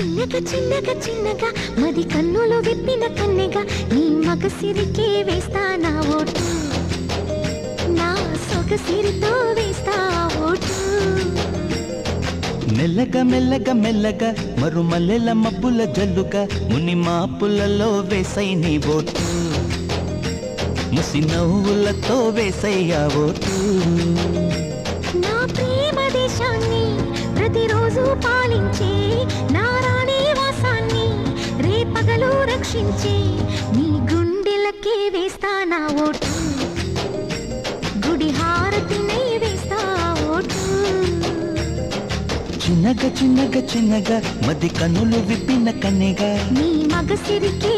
చిన్నగా చిన్నగా చిన్నగా మది కన్నులు విప్పిన కన్నెగా నీ మగసిరికే వేస్తా నా ఓటు నా సొగసిరితో వేస్తా ఓటు మెల్లగా మెల్లగా మెల్లగా మరుమల్లెల మబ్బుల జల్లుగా ముని మాపులలో వేసై నీ ఓటు ముసి నవ్వులతో వేసయ్యా ఓటు నా ప్రేమ దేశాన్ని ప్రతిరోజు పాలించే నా రేపగలు రక్షించే నీ గుండెలకే వేస్తా నా ఓటు? గుడి హారతినై వేస్తా ఓటు? చిన్నగా చిన్నగా చిన్నగా మది కన్నులు విప్పిన కన్నెగా నీ మగసిరికే